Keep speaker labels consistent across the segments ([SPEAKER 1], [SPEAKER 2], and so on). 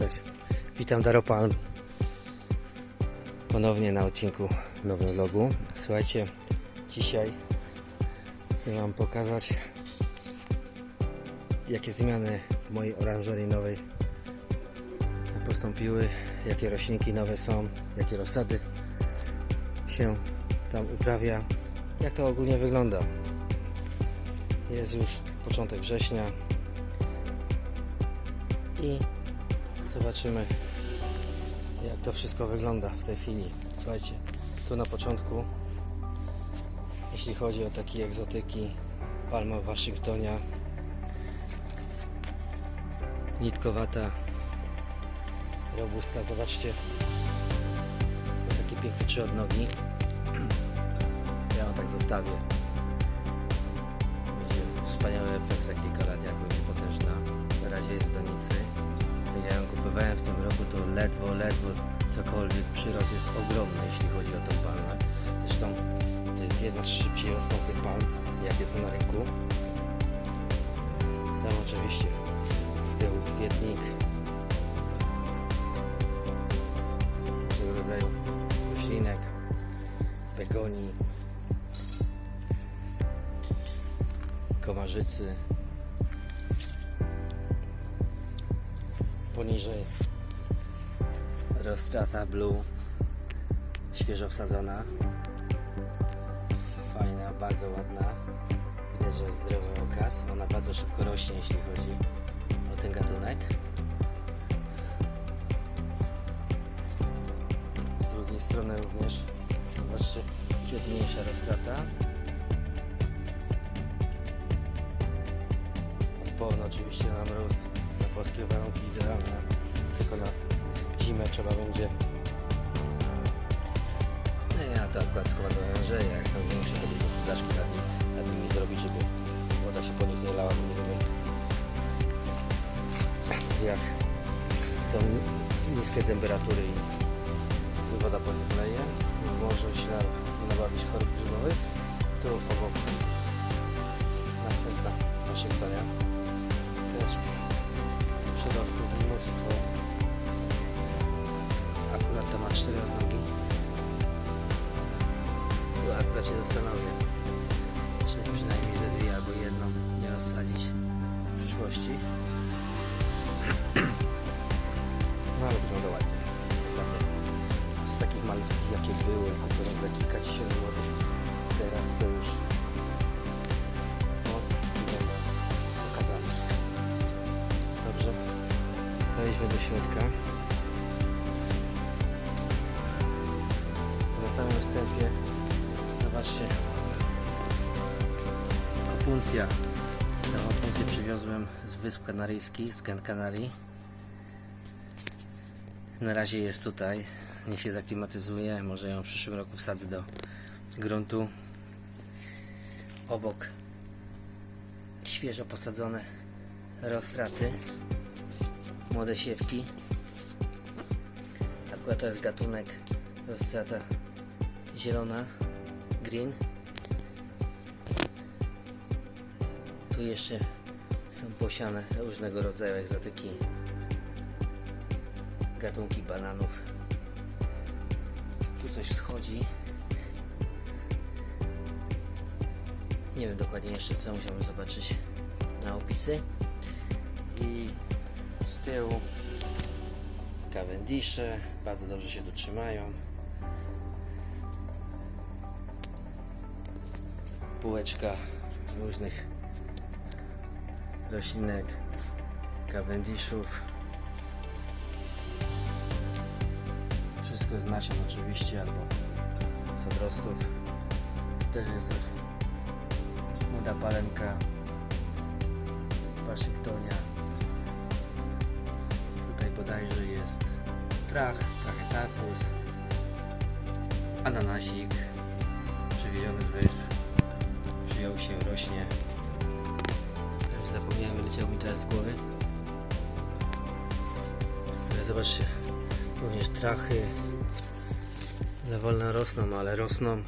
[SPEAKER 1] Cześć, witam Daropan ponownie na odcinku nowym vlogu. Słuchajcie, dzisiaj chcę Wam pokazać jakie zmiany w mojej oranżerii nowej postąpiły, jakie roślinki nowe są, jakie rozsady się tam uprawia, jak to ogólnie wygląda. Jest już początek września i zobaczymy jak to wszystko wygląda w tej chwili. Słuchajcie, tu na początku jeśli chodzi o takie egzotyki palma Waszyngtonia nitkowata robusta, zobaczcie. To takie piękne trzy odnogi. Ja ją tak zostawię. Będzie wspaniały efekt za kilka lat jak będzie potężna na razie jest w donicy ja ją kupowałem w tym roku to ledwo, ledwo cokolwiek przyrost jest ogromny jeśli chodzi o tą palmę. Zresztą to jest jedna z szybciej rosnących palm jakie są na rynku. Tam oczywiście z tyłu kwietnik. Różnego rodzaju roślinek begonii komarzycy poniżej. Roztrata blue. Świeżo wsadzona. Fajna, bardzo ładna. Widać, że jest zdrowy okaz. Ona bardzo szybko rośnie jeśli chodzi o ten gatunek. Z drugiej strony również zobaczcie ciut mniejsza roztrata. Odporny oczywiście na mróz, polskie warunki idealne, tylko na zimę trzeba będzie. No ja to akurat do oranżerii, jak są większe to po prostu daszki nad, nim, nad nimi zrobić, żeby woda się po nich nie lała, bo nie wiem jak są niskie temperatury i, woda po nich leje, może się na- nabawić chorób grzybowych. Tu obok następna Waszyngtonia też przyrostów mnóstwo. Akurat to ma cztery odnogi. Tu akurat się zastanowię, czy przynajmniej ze dwie albo jedną nie rozsadzić w przyszłości. Samym wstępie zobaczcie opuncja. Tę opuncję przywiozłem z Wysp Kanaryjskich, z Gran Canarii. Na razie jest tutaj. Niech się zaklimatyzuje. Może ją w przyszłym roku wsadzę do gruntu. Obok świeżo posadzone roztraty. Młode siewki. Akurat to jest gatunek roztrata zielona, green. Tu jeszcze są posiane różnego rodzaju egzotyki gatunki bananów. Tu coś schodzi. Nie wiem dokładnie jeszcze co, musiałbym zobaczyć na opisy. I z tyłu Cavendishe bardzo dobrze się dotrzymają. Półeczka różnych roślinek Cavendishów. Wszystko z nasion oczywiście albo z odrostów. Też jest młoda palenka Waszyngtonia. Tutaj bodajże jest trach, trachycarpus, ananasik przywieziony z wysp się, rośnie. Zapomniałem, leciał mi teraz z głowy. Ale zobaczcie, również trachy za wolno rosną, ale rosną.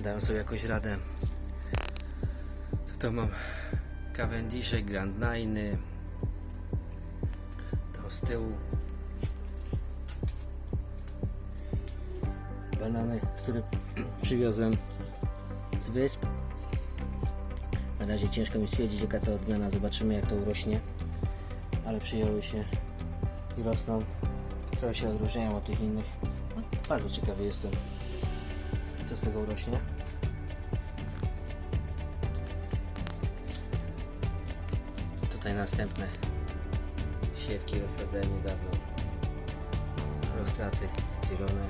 [SPEAKER 1] Dają sobie jakoś radę. To, to mam Cavendishe, Grand Nine. To z tyłu banany, które przywiozłem z wysp na razie ciężko mi stwierdzić jaka to odmiana, zobaczymy jak to urośnie. Ale przyjęły się i rosną. Trochę się odróżniają od tych innych. No, bardzo ciekawy jestem co z tego urośnie. Tutaj następne siewki rozsadzałem niedawno. Roztraty zielone.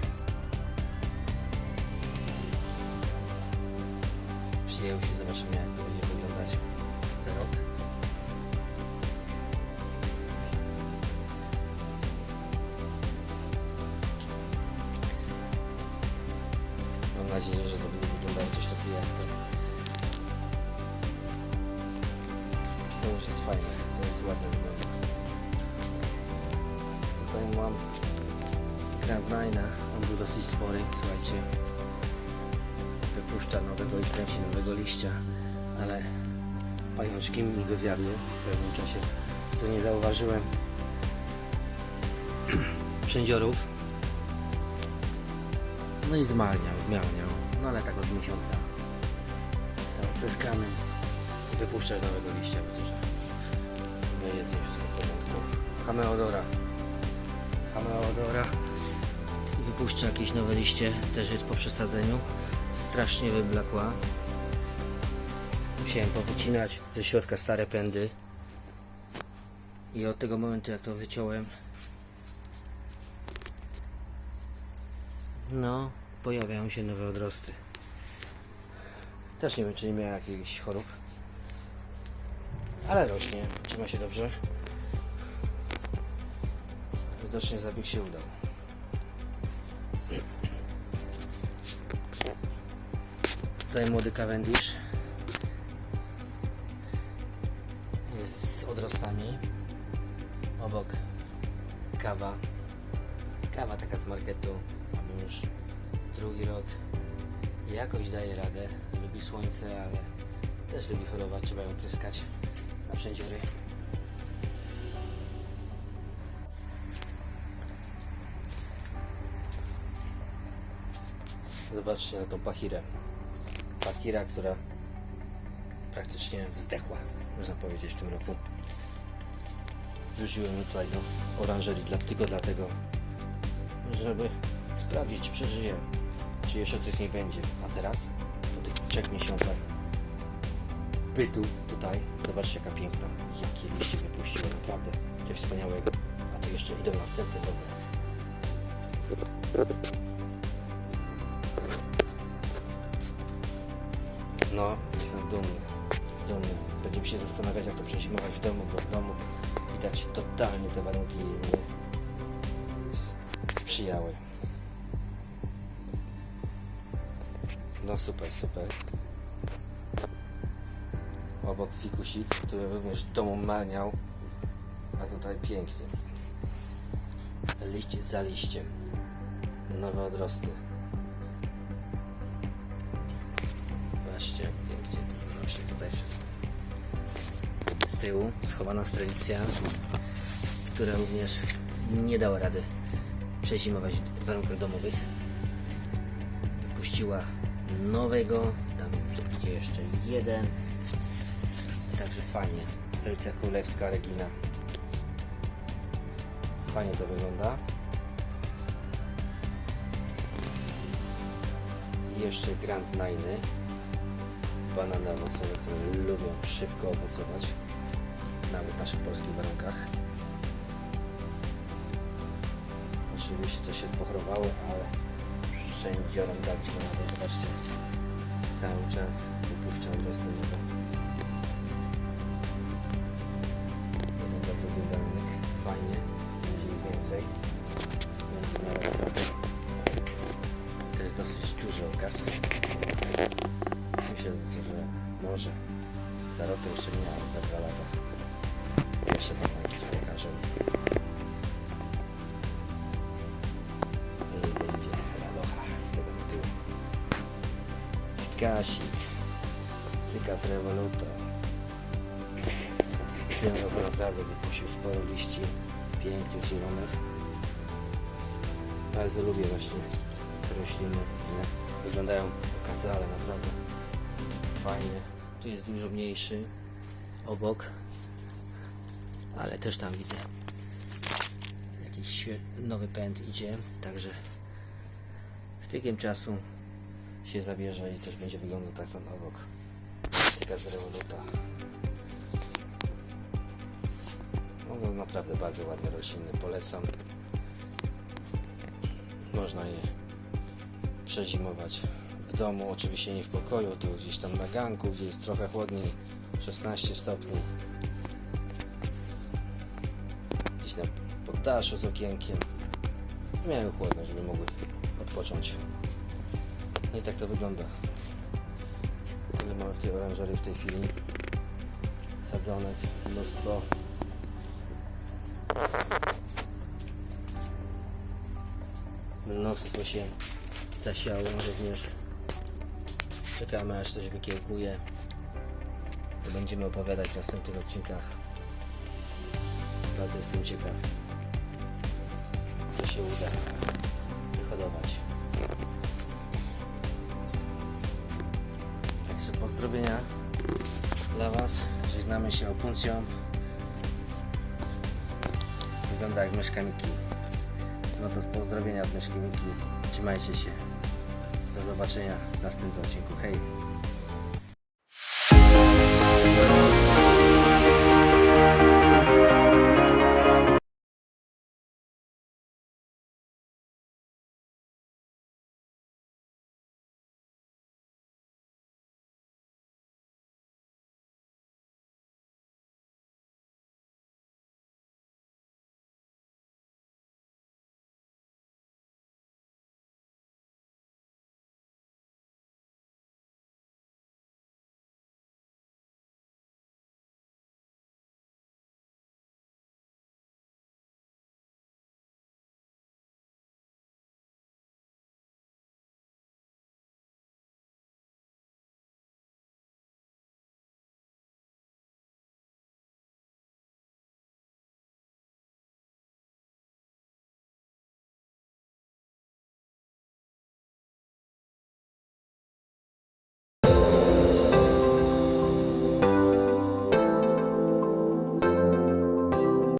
[SPEAKER 1] Przyjęły się, zobaczymy jak to będzie za rok. Mam nadzieję, że to będzie wyglądało coś takiego jak to. To już jest fajne, to jest ładnie wygląda. Tutaj mam Grand Nine, on był dosyć spory, słuchajcie. Wypuszcza nowego i kręci nowego liścia, ale pajączki mi go zjadły w pewnym czasie. Tu nie zauważyłem przędziorów. No i zmarniał, zmiarniał. No ale tak od miesiąca został opryskany i wypuszczasz nowego liścia, że no jest wszystko w porządku. Hameodora. Hameodora wypuszcza jakieś nowe liście, też jest po przesadzeniu. Strasznie wyblakła. Musiałem powycinać ze środka stare pędy. I od tego momentu jak to wyciąłem No, pojawiają się nowe odrosty. Też nie wiem, czy nie miała jakichś chorób. Ale rośnie, trzyma się dobrze. Widocznie zabieg się udał. Tutaj młody Cavendish. Jest z odrostami. Obok kawa. Kawa taka z marketu. Mamy już drugi rok. Jakoś daje radę. Lubi słońce, ale też lubi chorować. Trzeba ją pryskać na przędziory. Zobaczcie na tą pachirę. Pachira, która praktycznie zdechła, można powiedzieć, w tym roku. Wrzuciłem tutaj do oranżerii dla, tylko dlatego, żeby sprawdzić, czy przeżyje, czy jeszcze coś z niej będzie. A teraz, po tych trzech miesiącach bytu tutaj, zobaczcie jaka piękna, jakie liście wypuściła, naprawdę coś wspaniałego. A tu jeszcze idą następne dobre. No, jestem dumny. Dumny. Będziemy się zastanawiać, jak to przezimować w domu, bo w domu widać totalnie te warunki s- sprzyjały. No super, super. Obok fikusik, który również domu maniał, a tutaj pięknie. Liść za liściem. Nowe odrosty. Tyłu schowana strelicja, która również nie dała rady przezimować w warunkach domowych. Puściła nowego, tam gdzie jeszcze jeden. Także fajnie. Strelicja królewska Regina. Fajnie to wygląda. Jeszcze Grand Nine banany owocowe, które lubią szybko owocować, nawet w naszych polskich warunkach. Oczywiście to się pochorowało, ale wszędziorem daliśmy radę. Zobaczcie, cały czas wypuszczam roślinnego. Jeden za drugim bananek. Fajnie, ich więcej. Będzie na rozsadę. To jest dosyć duży okaz. Myślę, że może za rok to jeszcze nie, ale za dwa lata jeszcze Wam jakieś pokażę. I będzie radocha z tego tyłu. Cykasik. Cykas Revoluta. W tym roku naprawdę wypuścił sporo liści pięknych, zielonych. Bardzo lubię właśnie rośliny. Nie? Wyglądają okazale, naprawdę fajnie. Tu jest dużo mniejszy obok, ale też tam widzę jakiś nowy pęd idzie, także z biegiem czasu się zabierze i też będzie wyglądał tak ten obok. Cyka z rewoluta. No, naprawdę bardzo ładne rośliny, polecam. Można je przezimować w domu, oczywiście nie w pokoju, tu gdzieś tam na ganku, gdzie jest trochę chłodniej, 16 stopni. Na poddaszu z okienkiem. Miały chłodno, żeby mogły odpocząć. No i tak to wygląda. Tyle mamy w tej oranżerii w tej chwili. Sadzonek, mnóstwo. Mnóstwo się zasiało również. Czekamy aż coś wykiełkuje. To będziemy opowiadać w następnych odcinkach. Bardzo jestem ciekaw, co się uda wyhodować. Także pozdrowienia dla Was. Żegnamy się opuncją. Wygląda jak myszka Miki. No to z pozdrowienia od myszki Miki. Trzymajcie się. Do zobaczenia w następnym odcinku. Hej!